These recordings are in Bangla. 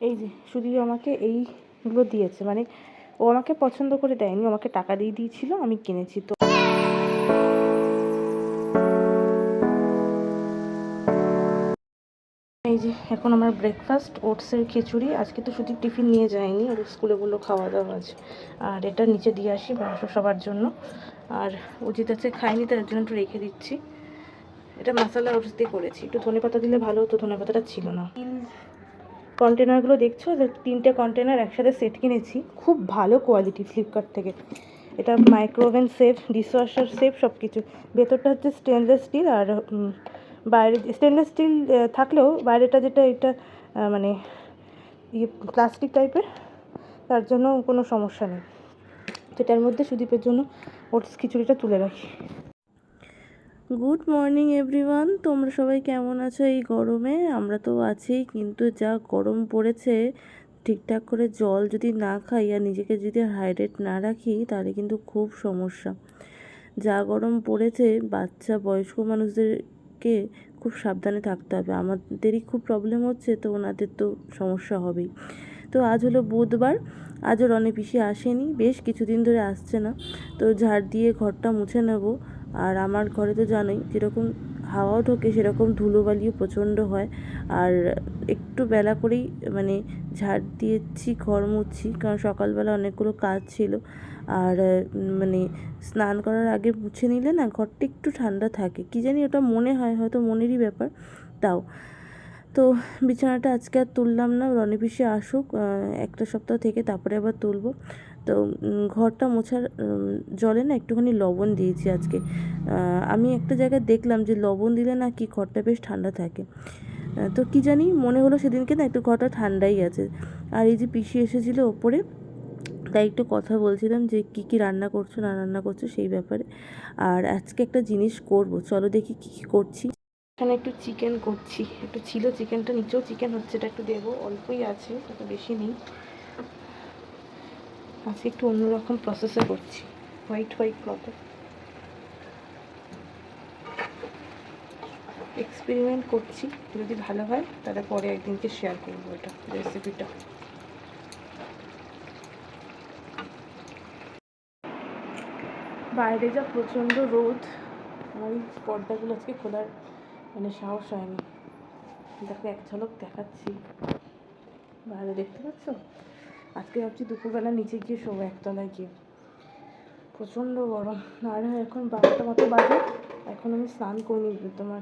এই যে সুদীপ আমাকে এইগুলো দিয়েছে। মানে ও আমাকে পছন্দ করে দেয়নি আমাকে টাকা দিয়ে দিয়েছিল, আমি কিনেছি। তো এই যে, এখন আমার ব্রেকফাস্ট ওটসের খিচুড়ি। আজকে তো সুদীপ টিফিন নিয়ে যায়নি ওর স্কুলে বলল খাওয়া দাওয়া আছে। আর এটা নিচে দিয়ে আসি মাংস সবার জন্য। আর উচিত আছে খাইনি তার জন্য একটু রেখে দিচ্ছি। এটা মশলা ওটস দিয়ে করেছি। একটু ধনে পাতা দিলে ভালো হতো ধনে পাতাটা ছিল না। কন্টেনারগুলো দেখছ? যে তিনটে কন্টেনার একসাথে সেট কিনেছি। খুব ভালো কোয়ালিটি ফ্লিপকার্ট থেকে। এটা মাইক্রোওভেন সেফ ডিশওয়াশার সেফ সব কিছু ভেতরটা হচ্ছে স্টেনলেস স্টিল আর বাইরে স্টেনলেস স্টিল থাকলেও বাইরেটা যেটা এটা মানে ইয়ে প্লাস্টিক টাইপের তার জন্য কোনো সমস্যা নেই। সেটার মধ্যে সুদীপের জন্য ওটস খিচুড়িটা তুলে রাখি। গুড মর্নিং এভরিওয়ান তোমরা সবাই কেমন আছো এই গরমে? আমরা তো আছি, কিন্তু যা গরম পড়েছে, ঠিকঠাক করে জল যদি না খাই আর নিজেকে যদি হাইড্রেট না রাখি, তাহলে কিন্তু খুব সমস্যা। যা গরম পড়েছে, বাচ্চা, বয়স্ক মানুষদেরকে খুব সাবধানে থাকতে হবে। আমাদেরই খুব প্রবলেম হচ্ছে, তো ওনাদের তো সমস্যা হবেই। তো আজ হলো বুধবার আজও রনি পিসি আসেনি, বেশ কিছুদিন ধরে আসছে না। তো ঝাড় দিয়ে ঘরটা মুছে নেব। আর আমার ঘরে তো জানোই যেরকম হাওয়াও ঢোকে সেরকম ধুলোবালিও প্রচণ্ড হয়। আর একটু বেলা করেই মানে ঝাড় দিয়েছি, ঘর মুছছি, কারণ সকালবেলা অনেকগুলো কাজ ছিল। আর মানে স্নান করার আগে মুছে নিলে না ঘরটা একটু ঠান্ডা থাকে। কী জানি ওটা মনে হয়, হয়তো মনেরই ব্যাপার, তাও। তো বিছানাটা আজকে আর তুললাম না রনি পিসি আসুক একটা সপ্তাহ থেকে তারপরে আবার তুলবো। তো ঘরটা মোছার জলে না একটুখানি লবণ দিয়েছি আজকে। আমি একটা জায়গায় দেখলাম যে লবণ দিলে না কি ঘরটা বেশ ঠান্ডা থাকে। তো কি জানি মনে হলো সেদিনকে না একটু ঘরটা ঠান্ডাই আছে। আর এই যে পিসি এসেছিল ওপরে, তাই একটু কথা বলছিলাম যে কি কি রান্না করছ, না রান্না করছ সেই ব্যাপারে। আর আজকে একটা জিনিস করব, চলো দেখি কি কি করছি। এখানে একটু চিকেন করছি, একটু ছিল চিকেনটা, নিচেও চিকেন হচ্ছে, এটা একটু দেবো, অল্পই আছে বেশি নেই। আজকে একটু অন্যরকম প্রসেসে করছি হোয়াইট হোয়াইট মতো। এক্সপেরিমেন্ট করছি। যদি ভালো হয়, তাহলে পরে একদিনকে শেয়ার করব এটা রেসিপিটা বাইরে যা প্রচণ্ড রোদ এই পর্দাগুলো আজকে খোলার মানে সাহস হয়নি। দেখো, এক ঝলক দেখাচ্ছি। বাইরে দেখতে পাচ্ছ? আজকে ভাবছি দুপুরবেলা নিচে গিয়ে শোবো, একতলায় গিয়ে। প্রচণ্ড গরম। আর এখন বারোটা মতো বাজে, এখন আমি স্নান করিনি। তোমার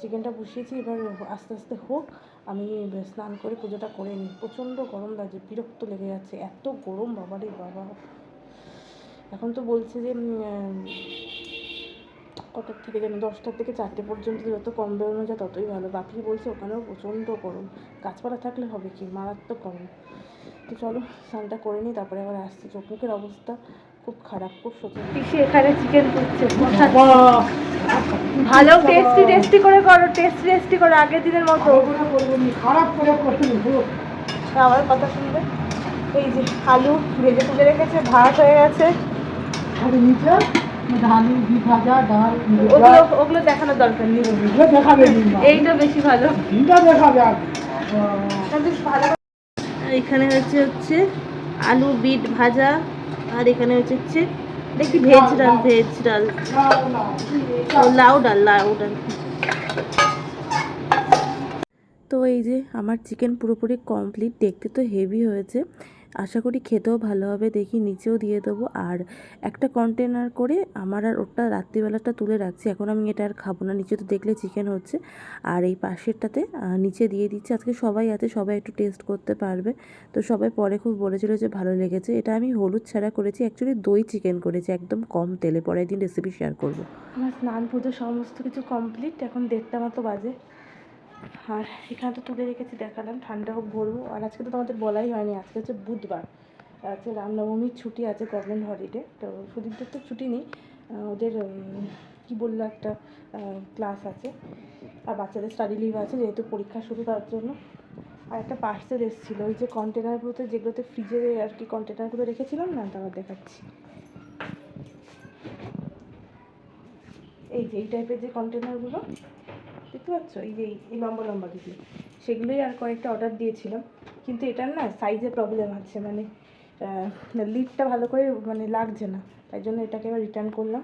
চিকেনটা বসিয়েছি, এবার আস্তে আস্তে হোক, আমি স্নান করে পুজোটা করে নিই। প্রচণ্ড গরম লাগছে, বিরক্ত লেগে যাচ্ছে। এত গরম, বাবারে বাবা। এখন তো বলছে যে কটার থেকে জানি দশটার থেকে চারটে পর্যন্ত যত কম বেরোনো যায় ততই ভালো। বাকি বলছে ওখানেও প্রচণ্ড গরম। গাছপালা থাকলে হবে কি? মারাত্মক গরম। তো চলো স্নানটা করে নিই তারপরে আবার আসছি। চোখ মুখের অবস্থা খুব খারাপ খুব সত্যি পিসি এখানে চিকেন করছে। ভালো টেস্টি টেস্টি করে করো টেস্টি টেস্টি করে আগের দিনের মতো। খারাপ করে আমার কথা শুনবে। এই যে আলু ভেজে তুলে রেখেছে ভাত হয়ে গেছে। আর নিচে ঘি ভাজা ডাল ওগুলো ওগুলো দেখানোর দরকার নেই। এগুলো দেখাবে এইটা বেশি ভালো। দেখাবে ভালো। এখানে হচ্ছে হচ্ছে আলু বিট ভাজা আর এখানে হচ্ছে হচ্ছে দেখি ভেজ ডাল ভেজ ডাল। লাউ ডাল লাউ ডাল। তো এই যে আমার চিকেন পুরোপুরি কমপ্লিট দেখতে তো হেভি হয়েছে। আশা করি খেতেও ভালো হবে। দেখি নিচেও দিয়ে দেবো। আর একটা কন্টেনার করে আমার আর ওটা রাত্রিবেলাটা তুলে রাখছি। এখন আমি এটা আর খাব না। নিচে তো দেখলে চিকেন হচ্ছে। আর এই পাশেরটাতে নিচে দিয়ে দিচ্ছি। আজকে সবাই আছে, সবাই একটু টেস্ট করতে পারবে। তো সবাই পরে খুব বলেছিল যে ভালো লেগেছে। এটা আমি হলুদ ছাড়া করেছি। অ্যাকচুয়ালি দই চিকেন করেছি। একদম কম তেলে। পরের দিন রেসিপি শেয়ার করব। আমার স্নান পুজো সমস্ত কিছু কমপ্লিট এখন দেড়টা মতো বাজে। আর এখানে তো তুলে রেখেছি, দেখালাম। ঠান্ডা হোক, ভরবো। আর আজকে তো তোমাদের বলাই হয়নি, আজকে হচ্ছে বুধবার। আজকে রামনবমীর ছুটি আছে গভর্নমেন্ট হলিডে, তো সুদীপদের তো ছুটি নেই। ওদের কি বলল একটা ক্লাস আছে। আর বাচ্চাদের স্টাডি লিভ আছে, যেহেতু পরীক্ষা শুরু তার জন্য। আর একটা পার্সেল এসেছিল, ওই যে কন্টেনারগুলোতে যেগুলোতে ফ্রিজে আর কি কন্টেনারগুলো রেখেছিলাম না তাও দেখাচ্ছি। এই যে, এই টাইপের যে কন্টেনারগুলো দেখতে পাচ্ছ? এই যে এই- লম্বা লম্বা দিদি সেগুলোই আর কয়েকটা অর্ডার দিয়েছিলাম। কিন্তু এটার না সাইজে প্রবলেম আছে। মানে লিডটা ভালো করে মানে লাগছে না। তাই জন্য এটাকে এবার রিটার্ন করলাম।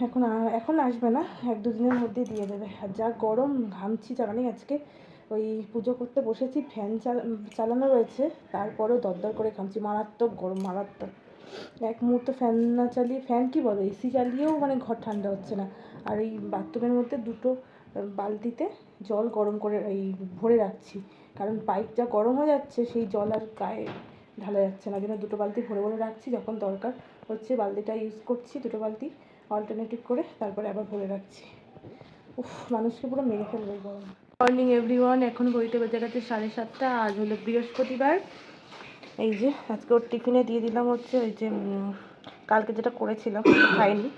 এখন এখন আসবে না। এক দু দিনের মধ্যে দিয়ে দেবে। আর যা গরম ঘামছি জানি আজকে। ওই পুজো করতে বসেছি ফ্যান চালানো রয়েছে। তারপরেও দরদর করে ঘামছি। মারাত্মক গরম, মারাত্মক। এক মুহূর্ত ফ্যান না চালিয়ে ফ্যান কি বলো? এসি চালিয়েও মানে ঘর ঠান্ডা হচ্ছে না। আর এই বাথরুমের মধ্যে দুটো বালতিতে জল গরম করে, এই ভরে রাখছি। কারণ পাইপ যা গরম হয়ে যাচ্ছে, সেই জল আর গায়ে ঢালা যাচ্ছে না। জন্য দুটো বালতি ভরে ভরে রাখছি। যখন দরকার হচ্ছে বালতিটা ইউজ করছি দুটো বালতি অল্টারনেটিভ করে, তারপরে আবার ভরে রাখছি। উফ, মানুষকে পুরো মেরে ফেলবে গরম। মর্নিং এভরিওয়ান এখন ঘড়িতে বেজে গেছে সাড়ে সাতটা। আজ হলো বৃহস্পতিবার। এই যে, আজকে ওর টিফিনে দিয়ে দিলাম হচ্ছে ওই যে কালকে যেটা করেছিলাম খাইনি।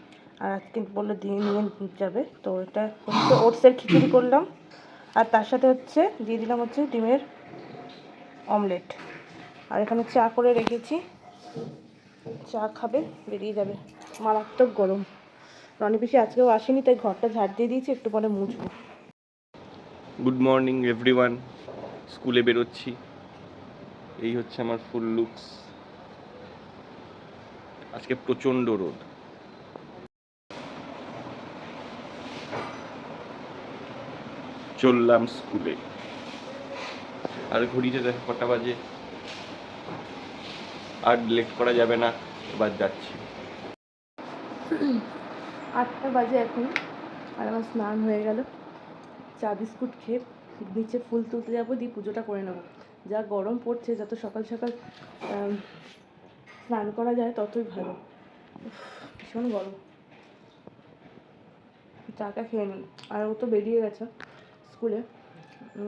আর আজকে বলল দিয়ে নিয়ে যাবে। তো এটা হচ্ছে ওটসের খিচুড়ি করলাম। আর তার সাথে হচ্ছে দিয়ে দিলাম হচ্ছে ডিমের অমলেট। আর এখানে চা করে রেখেছি। চা খাবে, বেরিয়ে যাবে। মারাত্মক গরম। রনি পিসি আজকেও আসেনি, তাই ঘরটা ঝাড় দিয়ে দিয়েছি, একটু পরে মুছবো। গুড মর্নিং এভরিওয়ান স্কুলে বেরোচ্ছি। এই হচ্ছে আমার ফুল লুকস আজকে প্রচণ্ড রোদ। চললাম স্কুলে আর ঘড়িতে দেখো কটা বাজে। আর লেট করা যাবে না, এবার যাচ্ছি। আটটা বাজে এখন, আর আমার স্নান হয়ে গেল। চা, বিস্কুট খেয়ে নিচে ফুল তুলতে যাব, দিয়ে পুজোটা করে নেব। যা গরম পড়ছে, যত সকাল সকাল স্নান করা যায়, ততই ভালো। ভীষণ গরম। চাটা খেয়ে নিই। আর ও তো বেরিয়ে গেছে স্কুলে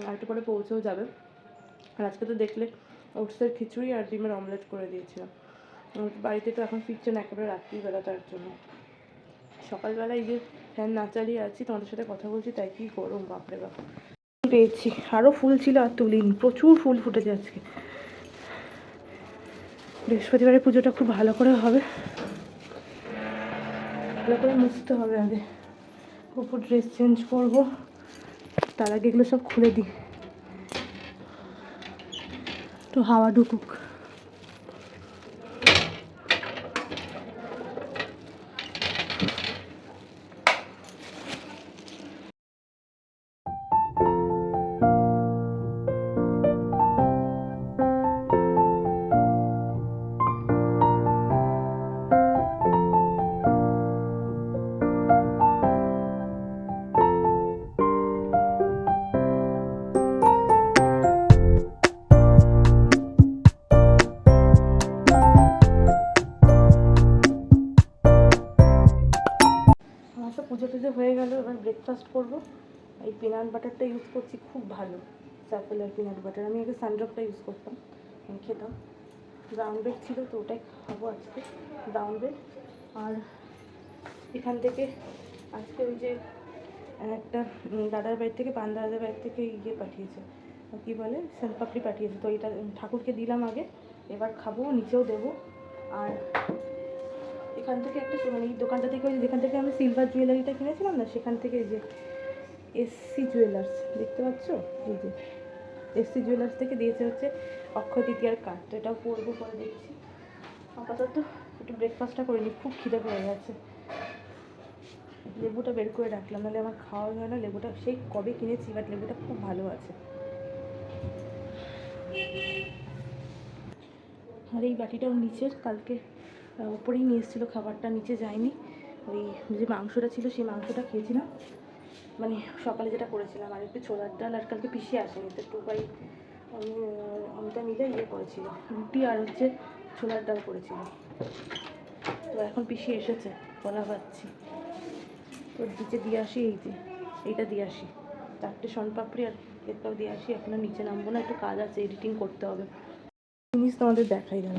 আর একটু পরে পৌঁছেও যাবে। আর আজকে তো দেখলে ওটসের খিচুড়ি আর ডিমের অমলেট করে দিয়েছিলাম। বাড়িতে তো এখন ফিরছে না একেবারে রাত্রিবেলা তার জন্য। সকালবেলা এই যে ফ্যান না চালিয়ে আছি, তোমাদের সাথে কথা বলছি, তাই কি গরম, বাপরে বাপ। পেয়েছি। আরও ফুল ছিল আর তুলিনি। প্রচুর ফুল ফুটেছে আজকে। বৃহস্পতিবারের পুজোটা খুব ভালো করে হবে। ভালো করে মুছতে হবে আগে। উপর ড্রেস চেঞ্জ করব। তার আগে এগুলো সব খুলে দিই। তো হাওয়া ঢুকুক। ব্রেকফাস্ট করব। এই পিনাট বাটারটা ইউজ করছি খুব ভালো। স্যাফেলের পিনাট বাটার আমি আগে সানড্রপটা ইউজ করতাম। খেতাম। ব্রাউন ব্রেড ছিল তো ওটাই খাব আজকে। ব্রাউন ব্রেড আর এখান থেকে আজকে ওই যে একটা দাদার বাড়ি থেকে, পান দাদার বাড়ি থেকে ইয়ে পাঠিয়েছে। কী বলে? পাপড়ি পাঠিয়েছে। তো এটা ঠাকুরকে দিলাম আগে। এবার খাব, নিচেও দেবো। আর এখান থেকে একটা মানে এই দোকানটা থেকে ওই যেখান থেকে আমি সিলভার জুয়েলারিটা কিনেছিলাম না, সেখান থেকে এই যে এসসি জুয়েলার্স দেখতে পাচ্ছ? এই যে এসসি জুয়েলার্স থেকে দিয়েছে হচ্ছে অক্ষয় তৃতীয়ার কার্ড তো এটাও পরবো পরে দেখছি। আপাতত একটু ব্রেকফাস্টটা করে নিই খুব খিদে পেয়ে গেছে। লেবুটা বের করে রাখলাম, নাহলে আমার খাওয়া হয় না। লেবুটা সেই কবে কিনেছি বাট লেবুটা খুব ভালো আছে। আর এই বাটিটাও নিচের, কালকে উপরেই নিয়ে এসেছিল খাবারটা নিচে যায়নি। ওই যে মাংসটা ছিল সেই মাংসটা খেয়েছিলাম। মানে সকালে যেটা করেছিলাম আর একটু ছোলার ডাল আর কালকে পিষে আসেনি তো আমি আহ, অমিতা মিলে ইয়ে করেছিল রুটি আর হচ্ছে ছোলার ডাল করেছিল। তো এখন পিষে এসেছে কলা পাচ্ছি তো নিচে দিয়ে আসি এই যে এইটা দিয়ে আসি। চারটে শনপাপড়ি আর এটাও দিয়ে আসি এখন আর নিচে নামবো না একটু কাজ আছে এডিটিং করতে হবে। জিনিস তোমাদের দেখাই গেল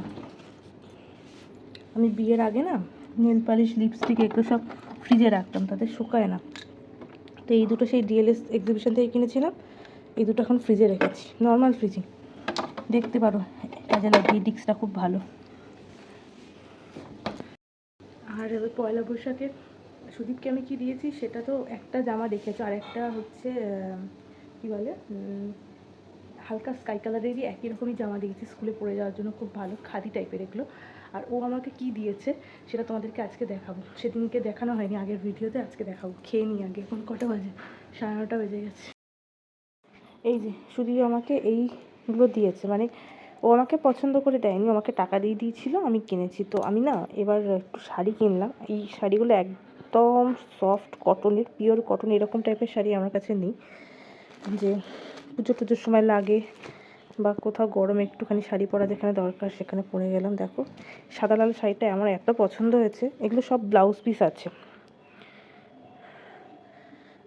আমি বিয়ের আগে না নেল পালিশ লিপস্টিক এগুলো সব ফ্রিজে রাখতাম, তাতে শুকায় না। তো এই দুটো সেই ডিএলএস এক্সিবিশন থেকে কিনেছিলাম, এই দুটো এখন ফ্রিজে রেখেছি নর্মাল ফ্রিজে দেখতে পারো কাজে লাগিয়ে ডিক্সটা খুব ভালো। আর ওই পয়লা বৈশাখে সুদীপকে আমি কি দিয়েছি, সেটা তো একটা জামা দেখেছ, আর একটা হচ্ছে কি বলে হালকা স্কাই কালারেরই একই রকমই জামা দিয়েছি স্কুলে পরে যাওয়ার জন্য খুব ভালো, খাদি টাইপের এগুলো। আর ও আমাকে কি দিয়েছে সেটা তোমাদেরকে আজকে দেখাবো। সেদিনকে দেখানো হয়নি, আগের ভিডিওতে আজকে দেখাবো। খেয়ে নিই আগে, এখন কটা বাজে? সাড়ে নটা বেজে গেছে। এই যে শুধু আমাকে এইগুলো দিয়েছে মানে ও আমাকে পছন্দ করে দেয়নি আমাকে টাকা দিয়ে দিয়েছিল, আমি কিনেছি। তো আমি না এবার একটু শাড়ি কিনলাম। এই শাড়িগুলো একদম সফট কটনের পিওর কটন এরকম টাইপের শাড়ি আমার কাছে নেই। যে পুজো টুজোর সময় লাগে বা কোথাও গরমে একটুখানি শাড়ি পরা যেখানে দরকার সেখানে পরে গেলাম, দেখো। সাদা লাল শাড়িটা আমার এত পছন্দ হয়েছে, এগুলো সব ব্লাউজ পিস আছে।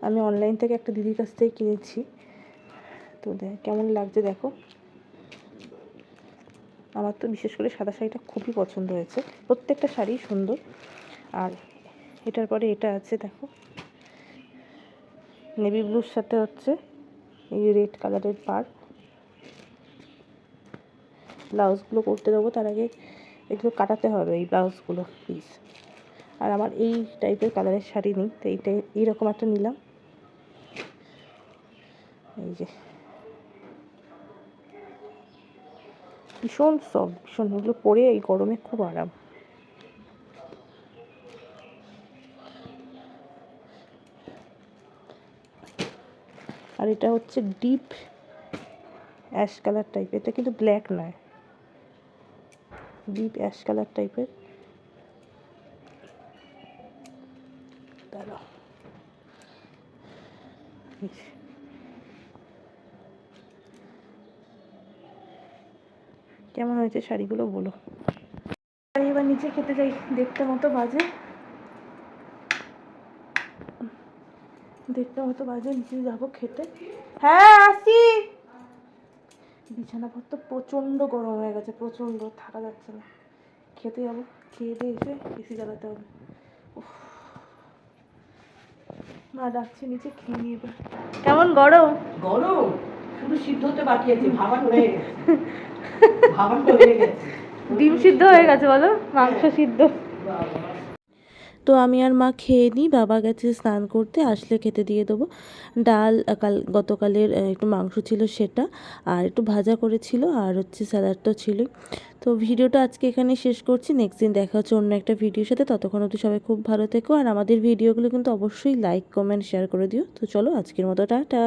আমি অনলাইন থেকে একটা দিদির কাছ থেকে কিনেছি। তো দেখ কেমন লাগছে দেখো। আমার তো বিশেষ করে সাদা শাড়িটা খুবই পছন্দ হয়েছে, প্রত্যেকটা শাড়ি সুন্দর। আর এটার পরে এটা আছে, দেখো। নেভি ব্লুর সাথে হচ্ছে এই রেড কালারের পার ব্লাউজগুলো করতে দেবো, তার আগে এগুলো কাটাতে হবে এই ব্লাউজগুলো প্লিজ আর আমার এই টাইপের কালারের শাড়ি নেই, তো এইটাই এইরকম একটা নিলাম। এই যে। ভীষণ সফট ভীষণ, এগুলো পরে এই গরমে খুব আরাম। আর এটা হচ্ছে ডিপ অ্যাশ কালার টাইপের এটা কিন্তু ব্ল্যাক নয়। ডিপ অ্যাশ কালার টাইপের কেমন হয়েছে শাড়িগুলো বলো। এবার নিচে খেতে যাই, দেখতে মতো বাজে। দেখতে মতো বাজে, নিচে যাব খেতে। হ্যাঁ আসি। বিছানাপত্র প্রচণ্ড গরম হয়ে গেছে প্রচণ্ড থাকা যাচ্ছে না। খেতে যাব খেয়ে দিয়ে এসে এসি জ্বালাতে হবে। উফ। মা ডাকছে নিচে খেয়ে নিয়ে এবার। কেমন গরম? গরম? শুধু সিদ্ধ হতে বাকি আছে ভাবার হয়ে গেছে। ভাবার হয়ে গেছে। ডিম সিদ্ধ হয়ে গেছে বলো মাংস সিদ্ধ। তো আমি আর মা খেয়ে নিই, বাবা গেছে স্নান করতে, আসলে খেতে দিয়ে দেবো। ডাল কাল, গতকালের একটু মাংস ছিল সেটা, আর একটু ভাজা করেছিল, আর হচ্ছে স্যালাড তো ছিলই। তো ভিডিওটা আজকে এখানে শেষ করছি নেক্সট দিন দেখা হচ্ছে অন্য একটা ভিডিওর সাথে, ততক্ষণ অবধি সবাই খুব ভালো থেকো, আর আমাদের ভিডিওগুলো কিন্তু অবশ্যই লাইক কমেন্ট শেয়ার করে দিও। তো চলো আজকের মতো, টাটা!